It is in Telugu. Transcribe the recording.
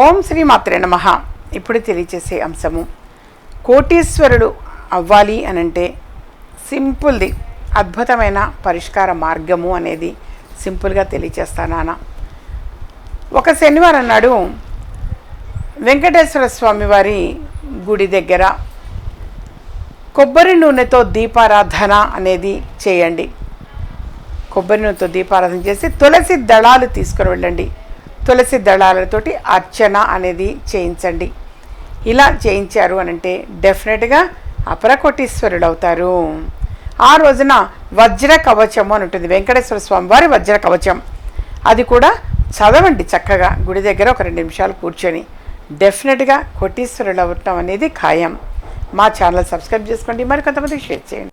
ఓం శ్రీ మాత్రే నమ. ఇప్పుడు తెలియచేసే అంశము. కోటీశ్వరుడు అవ్వాలి అనంటే సింపుల్ది అద్భుతమైన పరిష్కార మార్గము అనేది సింపుల్గా తెలియచేస్తానా ఒక శనివారం నాడు వెంకటేశ్వర స్వామి వారి గుడి దగ్గర కొబ్బరి నూనెతో దీపారాధన అనేది చేయండి. కొబ్బరి నూనెతో దీపారాధన చేసి తులసి దళాలు తీసుకుని వెళ్ళండి. తులసి దళాలతోటి అర్చన అనేది చేయించండి. ఇలా చేయించారు అని అంటే డెఫినెట్గా అపరకోటీశ్వరుడు అవుతారు ఆ రోజున వజ్ర కవచము అని ఉంటుంది. వెంకటేశ్వర స్వామి వారి వజ్ర కవచం. అది కూడా చదవండి చక్కగా. గుడి దగ్గర ఒక రెండు నిమిషాలు కూర్చొని. డెఫినెట్గా కోటీశ్వరుడు అవ్వటం అనేది ఖాయం. మా ఛానల్ సబ్స్క్రైబ్ చేసుకోండి. మరి కొంతమందికి షేర్ చేయండి.